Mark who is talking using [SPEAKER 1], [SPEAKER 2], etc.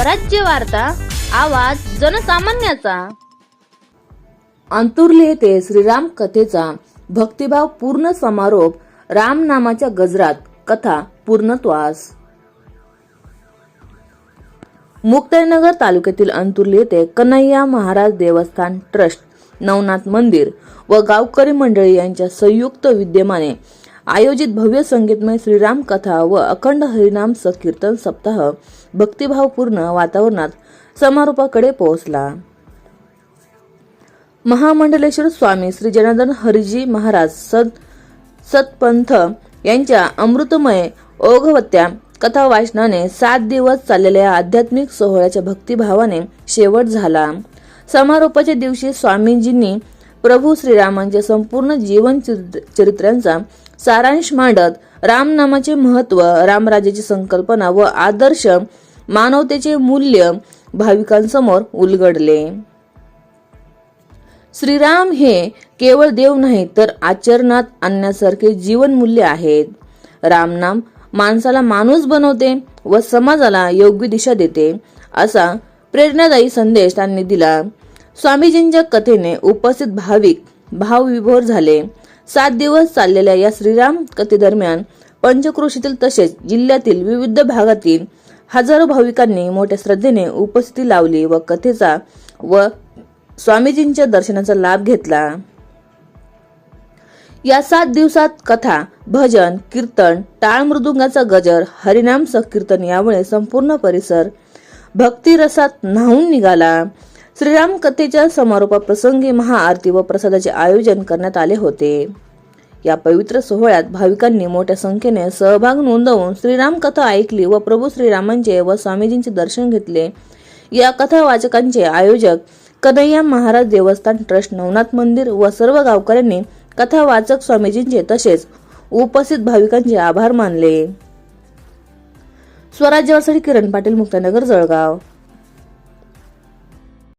[SPEAKER 1] स्वराज्य वार्ता आवाज जनसामान्याचा.
[SPEAKER 2] अंतुर्ले येथे श्रीराम कथेचा भक्तिभाव पूर्ण समारोप राम नामाच्या गजरात कथा पूर्णत्वास. मुक्ताईनगर तालुक्यातील अंतुर्ली येथे कन्हैया महाराज देवस्थान ट्रस्ट नवनाथ मंदिर व गावकरी मंडळी यांच्या संयुक्त विद्यमाने आयोजित भव्य संगीतमय श्रीराम कथा व अखंड हरिनाम संकीर्तन सप्ताह भक्तिभावपूर्ण वातावरणात समारोपाकडे पोहोचला. महामंडलेश्वर स्वामी श्री जनार्दन हरिजी महाराज सद सतपंथ यांच्या अमृतमय ओघवत्या कथा वाचनाने सात दिवस चाललेल्या आध्यात्मिक सोहळ्याच्या भक्तिभावाने शेवट झाला. समारोपाच्या दिवशी स्वामीजींनी प्रभू श्रीरामांच्या संपूर्ण जीवन चरित्र- चरित्रांचा सारांश मांडत रामनामाचे महत्त्व रामराज्याची संकल्पना व आदर्श मानवतेचे मूल्य भाविकांसमोर उलगडले. श्रीराम हे केवळ देव नाही तर आचरणात आणण्यासारखे जीवनमूल्य आहेत. रामनाम माणसाला माणूस बनवते व समाजाला योग्य दिशा देते असा प्रेरणादायी संदेश त्यांनी दिला. स्वामीजींच्या कथेने उपस्थित भाविक भावविभोर झाले. सात दिवस चाललेल्या या श्रीराम कथेदरम्यान पंचक्रोशीतील तसेच जिल्ह्यातील विविध भागातील हजारो भाविकांनी मोठ्या श्रद्धेने उपस्थिती लावली व कथेचा व स्वामीजींच्या दर्शनाचा लाभ घेतला. या सात दिवसात कथा भजन कीर्तन टाळ मृदुंगाचा गजर हरिनाम संकीर्तन यामुळे संपूर्ण परिसर भक्तिरसात न्हावून निघाला. श्रीराम कथेच्या समारोपाप्रसंगी महाआरती व प्रसादाचे आयोजन करण्यात आले होते. या पवित्र सोहळ्यात भाविकांनी मोठ्या संख्येने सहभाग नोंदवून श्रीराम कथा ऐकली व प्रभू श्रीरामांचे व स्वामीजींचे दर्शन घेतले. या कथा वाचकांचे आयोजक कन्हैया महाराज देवस्थान ट्रस्ट नवनाथ मंदिर व सर्व गावकऱ्यांनी कथा वाचक स्वामीजींचे तसेच उपस्थित भाविकांचे आभार मानले. स्वराज्यासाठी किरण पाटील मुक्तानगर जळगाव.